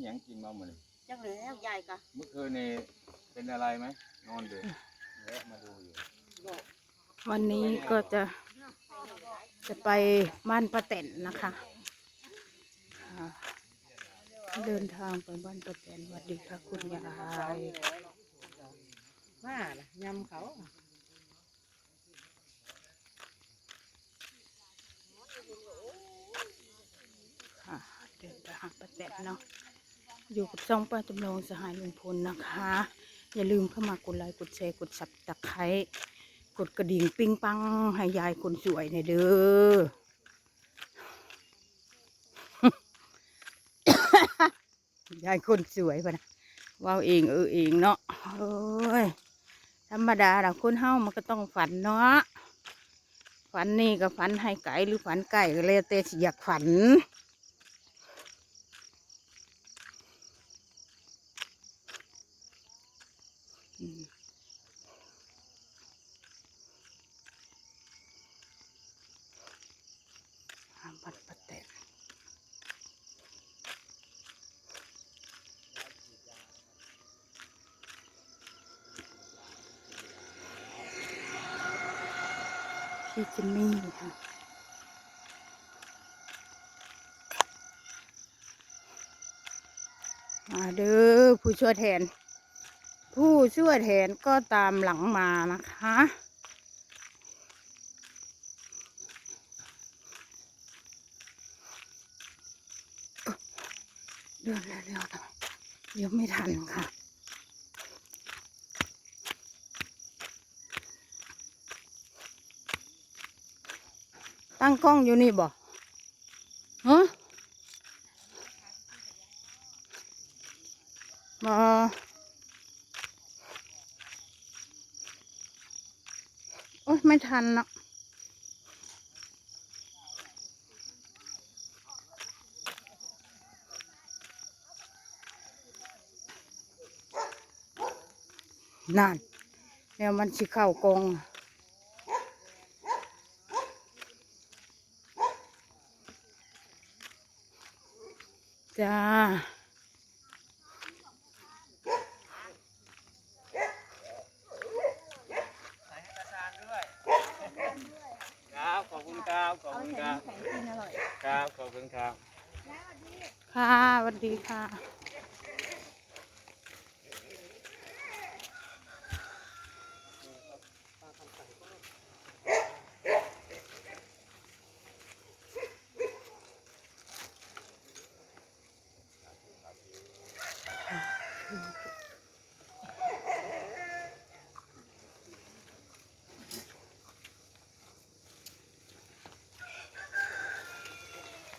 นี่ยังกินมาเหมือนจังแล้วยายกะเมื่อคืนนี่เป็นอะไรไหมนอนดึกแวะมาดูอยู่บอกวันนี้ก็จะจะไปบ้านป้าแตนนะคะอ่าเดินทางไปบ้านป้าแตนสวัสดีค่ะคุณยายว่าล่ะยำเขาค่ะเดินทางป้าแตนเนาะ อยู่กับช่องป้าจำลองสหายลุงพลนะคะ อย่าลืมเข้ามากดไลค์กดแชร์กดสับตะไคร้กดกระดิ่งปิ้งปังให้ยายคนสวยในอยเด้อยายคนสวยปะนะว้าเองเออเองเนาะโอ้ยธรรมดาเราคนเฮามันก็ต้องฝันเนาะฝันนี่ก็ฝันให้ไก่หรือฝันไก่ก็แล้วแต่อยากฝัน อืม ห้ามบัดประแตะพี่จิมมี่ค่ะมาเด้อผู้ช่วยแทน ผู้ช่วยแทนก็ตามหลังมานะคะ เดินเร็วๆหน่อยเดี๋ยวไม่ทันค่ะตั้งกล้องอยู่นี่บ่ฮะบ่โอ๊ย ไม่ทันเนาะนั่นแล้วมันสิเข้ากองน่ะจ้า ครับ ข อบคุณครับ ขอบคุณครับ ครับ ขอบคุณครับ ค่ะสวัสดีค่ะ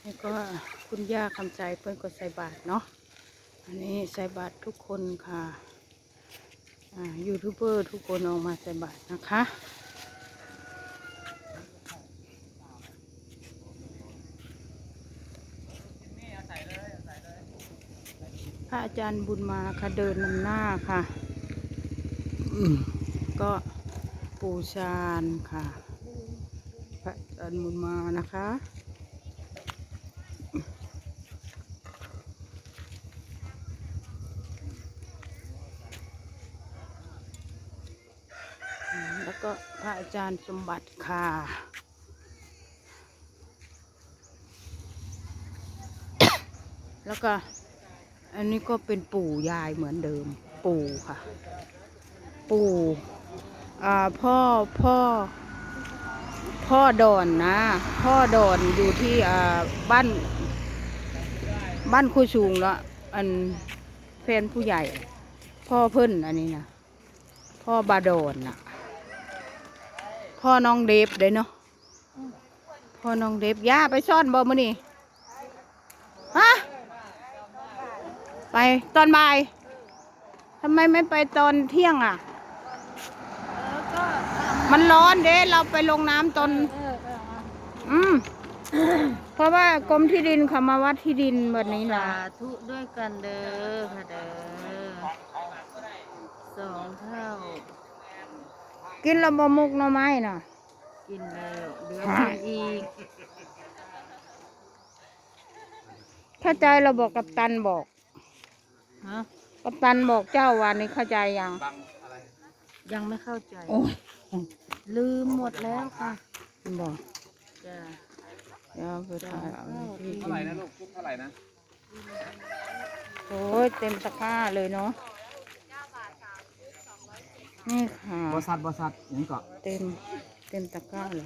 แล้วก็คุณย่าคำใจเพื่อนก็ใส่บาตรเนาะอันนี้ใส่บาตรทุกคนค่ะยูทูบเบอร์ทุกคนออกมาใส่บาตรนะคะพระอาจารย์บุญมาค่ะเดินนำหน้าค่ะ ก็ปูชานค่ะ พระอาจารย์บุญมานะคะ อืมแล้วก็พระ อาจารย์สมบัติค่ะแล้วก็อันนี้ก็เป็นปู่ยายเหมือนเดิม ปู่ค่ะ ปู่พ่อพ่อ พ่อดอนนะ พ่อดอนอยู่ที่บ้าน บ้านคุยสูงแล้วอันแฟนผู้ใหญ่ พ่อเพิ่นอันนี้นะพ่อบาโดนน่ะ พ่อน้องเดฟเด้เนาะพ่อน้องเดฟย่าไปซ่อนบ่มื้อนี่ฮะไปตอนบ่ายทำไมไม่ไปตอนเที่ยงอะ มันร้อนเด้เราไปลงน้ำตอน อืม เพราะว่ากรมที่ดินเขามาวัดที่ดินแบบนี้ล่ะ สาธุด้วยกันเด้อค่ะเด้อสองเท่า กินและบมุกหน่อไม้น่ะ กินแล้วเหลือกินอีกเข้าใจเราบอกกับตันบอก ฮะกัปตันบอกเจ้าวันนี้เข้าใจยังบังอะไรยังไม่เข้าใจ โอ้ยลืมหมดแล้วค่ะบอกจ้าเดี๋ยวไปถ่ายเอาให้พี่เท่าไหร่นะลูกชุดเท่าไหร่นะ โอ้ยเต็มตะกร้าเลยเนาะ นี่ค่ะบริษัทบริษัทยังเกาะเต็มเต็มตะกร้าเลย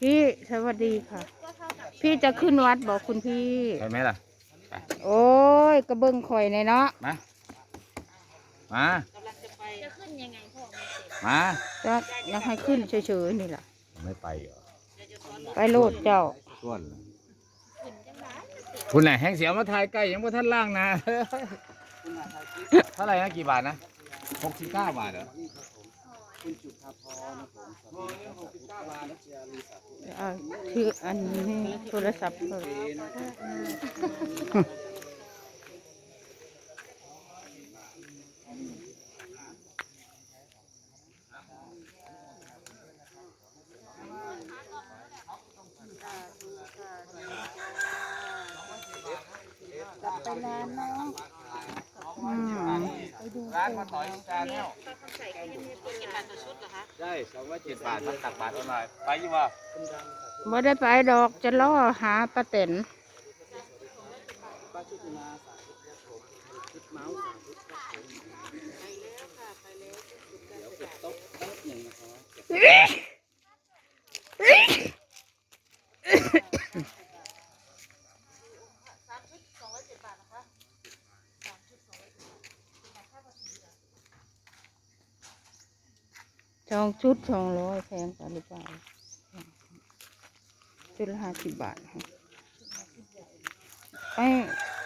พี่สวัสดีค่ะ พี่จะขึ้นวัดบอกคุณพี่ ใช่ไหมล่ะ โอ้ยกระเบื้องข่อยในเนาะมา มาจะขึ้นยังไงพ่อมาจะอยากให้ขึ้นเฉยๆนี่แหละไม่ไปเหรอไปโลดเจ้าส่วนคุณไหนแห้งเสียวมาทายใกล้ยังว่าท่านล่างนะเท่าไหร่นะกี่บาทนะหกสิบเก้าบาทเหรอเอาที่อันนี้โทรศัพท์เปิดอืม ร้านมาต่อยจานเนี่ยใช่สองร้อยเจ็ดบาทมันตักบาทออนไลน์ไปยี่ว่าไม่ได้ไปดอกจะล่อหาป้าเต็นจอง ชุดสองร้อยแพงไปหรือเปล่าชุดละห้าสิบบาทค่ะไม่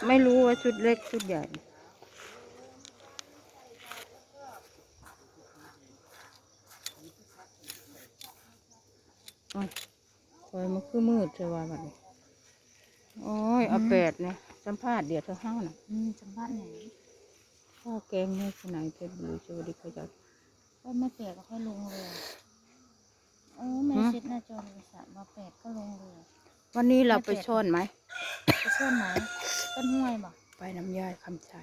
ไม่รู้ว่าชุดเล็กชุดใหญ่อ้าวคอยมันคือมืดใช่ว่าบัดนี้โอ้ยเอาแปดเนี่ยสัมภาษณ์เดี๋ยวเธอห้าน่ะอืมจังหวัดไหนพ่อแกงในสนายเพชรบุรีสวัสดีครับ ก็ไม่แปดก็ค่อยลงเรือเออแม่ฮะเช็ดหน้าจอโทรศัพท์มาแปดก็ลงเรือวันนี้เราไปไม่แปดช่อนไหมไปช่วนไหนต้นห้วยบ่ไปน้ำย่ายคำใจ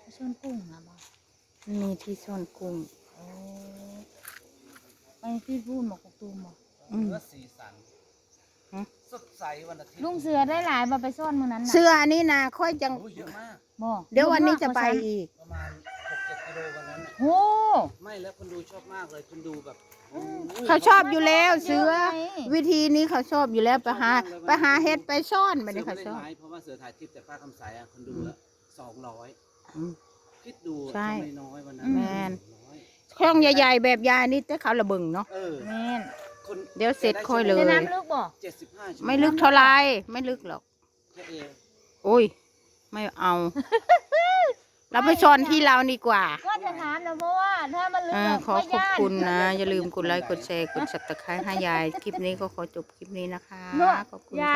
ไปช่วนกุ้งนะบ่มีที่ช่อนกุ้งโอ้ไปที่พูดหมอกกตูมบ่อืมสีสันฮะ สดใสวันอาทิตย์ลุงเสือได้หลายบ่ไปซ่อนมือนั้นน่ะเสื้ออันนี้นะค่อยจัง โอ้ยเยอะมาก บ่เดี๋ยววันนี้จะไปอีก ประมาณหก เจ็ดกิโลวันนั้นน่ะโอ้ไม่แล้วคนดูชอบมากเลยคนดูแบบโอ้ยเขาชอบอยู่แล้วเสือเยอะไงวิธีนี้เขาชอบอยู่แล้วไปหาไปหาเฮ็ดไปซ่อนไปเสืนี่อเขาไม่ชได้อบไลฟ์เพราะว่าเสือถ่ายคลิปแต่ป้าคำใสอะคนดูละสองร้อยอืมคิดดูใช่ทำไมน้อยวันนั้นแม่นน้อยช่องใหญ่ๆแบบยายนี่แต่เขาระเบึงเนาะ เออแม่นคนเดี๋ยวเสร็จค่อยเลในยน้ำลึกบ่เจ็ดสิบห้าชั่วโมงไม่ลึกเท่าไรไม่ลึกหรอก แค่เอวโอ้ย ไม่เอา เราไปซ่อนที่เราดีกว่า ก็จะถามนะเพราะว่าถ้ามันลึกเอออะขอก็ขอบย่านคุณนะ อย่าลืมกดไลค์กดแชร์กดสับตะไคร้ให้ยาย คลิปนี้ก็ขอจบคลิปนี้นะคะเนอะขอบคุณยายค่ะ